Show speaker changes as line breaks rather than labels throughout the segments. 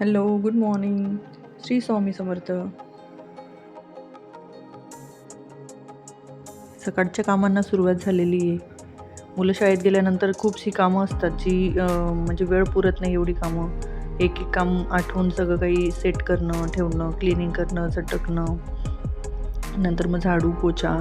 Hello good morning Shri Swami Samarth सकाळच्या कामांना सुरुवात झालेली आहे. मुलं शाळेत गेल्यानंतर खूपशी कामं असतात जी म्हणजे वेळ पुरत नाही एवढी कामं. एक एक काम आठवून सगळं काही सेट करणं ठेवणं क्लिनिंग करणं झटकणं नंतर मग झाडू पोछा.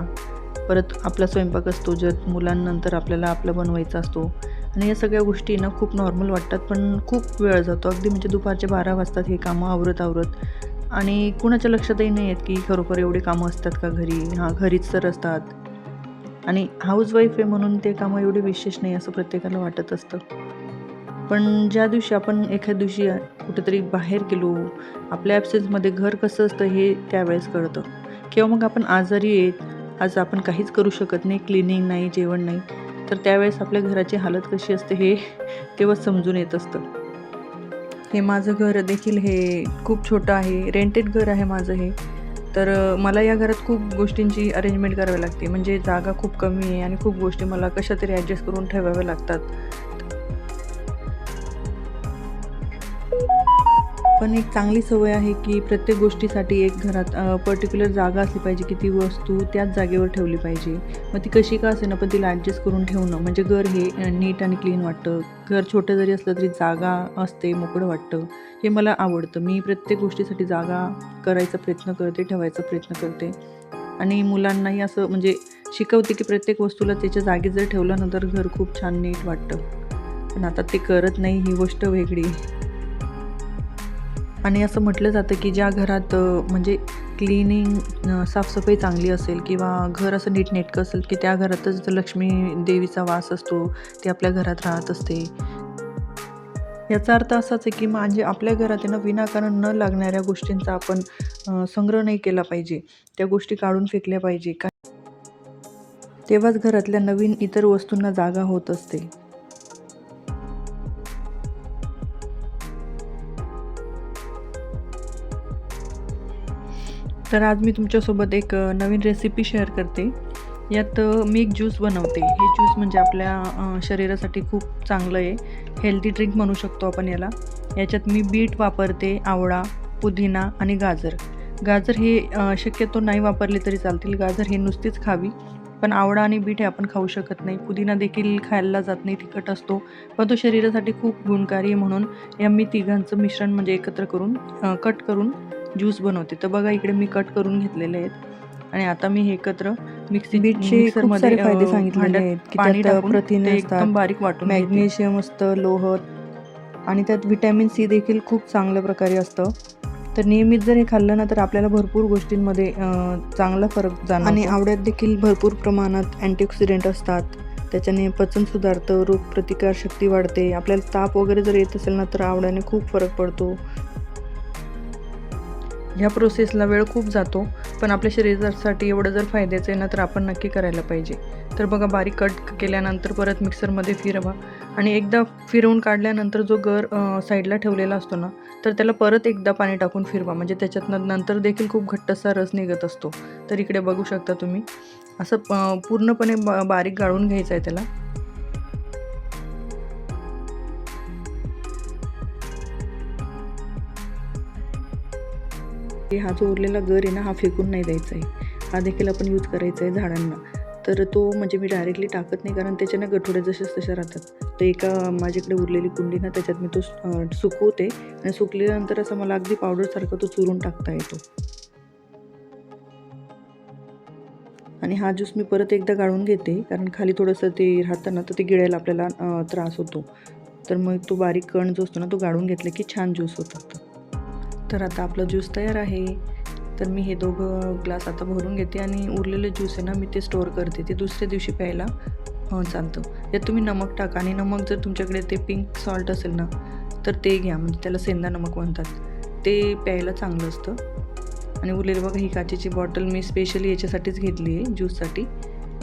परत आपला स्वयंपाक असतो ज्यात मुलांनंतर आपल्याला आपलं बनवायचं असतो. आणि या सगळ्या गोष्टी ना खूप नॉर्मल वाटतात पण खूप वेळ जातो. अगदी म्हणजे दुपारचे बारा वाजतात हे कामं आवरत आवरत. आणि कुणाच्या लक्षातही नाही आहेत की खरोखर एवढी कामं असतात का घरी? हां घरीच तर असतात. आणि हाऊसवाईफ आहे म्हणून ते कामं एवढी विशेष नाही असं प्रत्येकाला वाटत असतं. पण ज्या दिवशी आपण एखाद्या दिवशी कुठेतरी बाहेर गेलो आपल्या ॲब्सेन्समध्ये घर कसं असतं हे त्यावेळेस कळतं. किंवा मग आपण आजारी आहेत आज आपण काहीच करू शकत नाही क्लिनिंग नाही जेवण नाही. तर त्यावेळेस आपल्या घराची हालत कशी असते हे तेव्हा समजून येत असतं. हे माझं घर देखील हे खूप छोटं आहे रेंटेड घर आहे माझं हे. तर मला या घरात खूप गोष्टींची अरेंजमेंट करावी लागते. म्हणजे जागा खूप कमी आहे आणि खूप गोष्टी मला कशा तरी ॲडजस्ट करून ठेवाव्या लागतात. पण एक चांगली सवय आहे की प्रत्येक गोष्टीसाठी एक घरात पर्टिक्युलर जागा असली पाहिजे की ती वस्तू त्याच जागेवर ठेवली पाहिजे. मग ती कशी का असेना पण तिला ॲडजस्ट करून ठेवणं. म्हणजे घर हे नीट आणि क्लीन वाटतं. घर छोटं जरी असलं तरी जागा असते मोकळं वाटतं. हे मला आवडतं. मी प्रत्येक गोष्टीसाठी जागा करायचा प्रयत्न करते ठेवायचा प्रयत्न करते. आणि मुलांनाही असं म्हणजे शिकवते की प्रत्येक वस्तूला त्याच्या जागी जर ठेवलं ना तर घर खूप छान नीट वाटतं. पण आता ते करत नाही ही गोष्ट वेगळी आणि असं म्हटलं जातं की ज्या घरात म्हणजे क्लिनिंग साफसफाई चांगली असेल किंवा घर असं नीटनेटकं असेल की त्या घरातच लक्ष्मी देवीचा वास असतो ती आपल्या घरात राहत असते. याचा अर्थ असाच आहे की म्हणजे आपल्या घरात आहे ना विनाकारण न लागणाऱ्या गोष्टींचा आपण संग्रह नाही केला पाहिजे. त्या गोष्टी काढून फेकल्या पाहिजे. का तेव्हाच घरातल्या नवीन इतर वस्तूंना जागा होत असते. तर आज मी तुमच्यासोबत एक नवीन रेसिपी शेअर करते. यात मी एक ज्यूस बनवते. हे ज्यूस म्हणजे आपल्या शरीरासाठी खूप चांगलं आहे. हेल्दी ड्रिंक म्हणू शकतो आपण याला. याच्यात मी बीट वापरते आवळा पुदिना आणि गाजर. गाजर हे शक्यतो नाही वापरले तरी चालतील. गाजर हे नुसतीच खावी. पण आवळा आणि बीट हे आपण खाऊ शकत नाही. पुदिना देखील खायला जात नाही तिखट असतो. पण तो शरीरासाठी खूप गुणकारी आहे म्हणून या मी तिघांचं मिश्रण म्हणजे एकत्र करून कट करून ज्यूस बनवते. तर बघा इकडे मी कट करून घेतलेले आहेत. आणि आता मी हे एकत्र मिक्सी
बीटचे खूप
मिक्सरमध्ये
सारे फायदे सांगितलेले
भांड्यात
आहेत की
पाणी
प्रथिने
एकदम बारीक वाटून.
मॅग्नेशियम असतं लोह आणि त्यात व्हिटॅमिन सी देखील खूप चांगल्या प्रकारे असतं. तर नियमित जर हे खाल्लं ना तर आपल्याला भरपूर गोष्टींमध्ये चांगला फरक जाणवतो. आणि आवड्यात देखील भरपूर प्रमाणात अँटीऑक्सिडेंट असतात. त्याच्याने पचन सुधारतं रोगप्रतिकारशक्ती वाढते. आपल्याला ताप वगैरे जर येत असेल ना तर आवड्याने खूप फरक पडतो.
ह्या प्रोसेसला वेळ खूप जातो पण आपल्या शरीरासाठी एवढं जर फायद्याचं आहे ना तर आपण नक्की करायला पाहिजे. तर बघा बारीक कट केल्यानंतर परत मिक्सरमध्ये फिरवा आणि एकदा फिरवून काढल्यानंतर जो गर साईडला ठेवलेला असतो ना तर त्याला परत एकदा पाणी टाकून फिरवा. म्हणजे त्याच्यातनं नंतर देखील खूप घट्टसा रस निघत असतो. तर इकडे बघू शकता तुम्ही. असं पूर्णपणे बा बारीक गाळून घ्यायचं आहे त्याला. हा जो उरलेला गर आहे ना हा फेकून नाही द्यायचा आहे. हा देखील आपण यूज करायचा आहे झाडांना. तर तो म्हणजे मी डायरेक्टली टाकत नाही कारण त्याच्याने गठोडे जसेच तशा राहतात. तर एका माझ्याकडे उरलेली कुंडी ना त्याच्यात मी तो सुकवते आणि सुकल्यानंतर असं मला अगदी पावडरसारखं तो चुरून टाकता येतो. आणि हा ज्यूस मी परत एकदा गाळून घेते कारण खाली थोडंसं ते राहतं ना तर ते गिळायला आपल्याला त्रास होतो. तर मग तो बारीक कण जो असतो ना तो गाळून घेतला की छान ज्यूस होतात. तर आता आपला ज्यूस तयार आहे. तर मी हे दोघं ग्लास आता भरून घेते आणि उरलेले ज्यूस आहे ना मी ते स्टोअर करते. ते दुसऱ्या दिवशी प्यायला. हो, चालतं. यात तुम्ही नमक टाका आणि नमक जर तुमच्याकडे ते पिंक सॉल्ट असेल ना तर ते घ्या. म्हणजे त्याला सेंदा नमक म्हणतात. ते प्यायला चांगलं असतं. आणि उरलेलं बघा ही काचेची बॉटल मी स्पेशली याच्यासाठीच घेतली आहे ज्यूससाठी.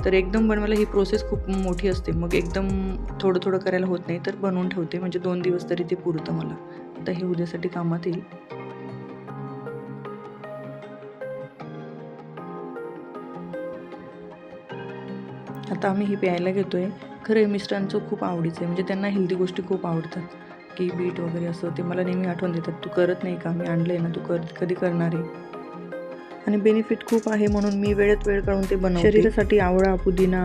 तर एकदम बनवायला ही प्रोसेस खूप मोठी असते. मग एकदम थोडं थोडं करायला होत नाही तर बनवून ठेवते. म्हणजे दोन दिवस तरी ते पुरतं मला. तर हे उद्यासाठी कामात येईल. आता आम्ही हे प्यायला घेतो आहे खरं हे मिस्टरांचं खूप आवडीचं आहे. म्हणजे त्यांना हेल्दी गोष्टी खूप आवडतात. की बीट वगैरे असं ते मला नेहमी आठवण देतात. तू करत नाही का? मी आणलं आहे ना. तू कर कधी करणार आहे? आणि बेनिफिट खूप आहे म्हणून मी वेळेत वेळ काढून ते बनव शरीरासाठी आवळा पुदिना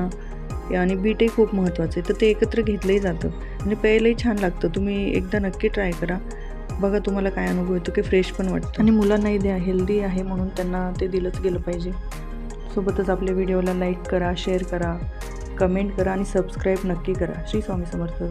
आणि बीटही खूप महत्त्वाचं आहे. तर ते एकत्र घेतलंही जातं. आणि प्यायलाही छान लागतं. तुम्ही एकदा नक्की ट्राय करा. बघा तुम्हाला काय अनुभव येतो की फ्रेश पण वाटतं. आणि मुलांनाही द्या. हेल्दी आहे म्हणून त्यांना ते दिलंच गेलं पाहिजे. सोबतच आपल्या व्हिडिओला लाईक करा शेअर करा कमेंट करा आणि सबस्क्राईब नक्की करा. श्री स्वामी समर्थ.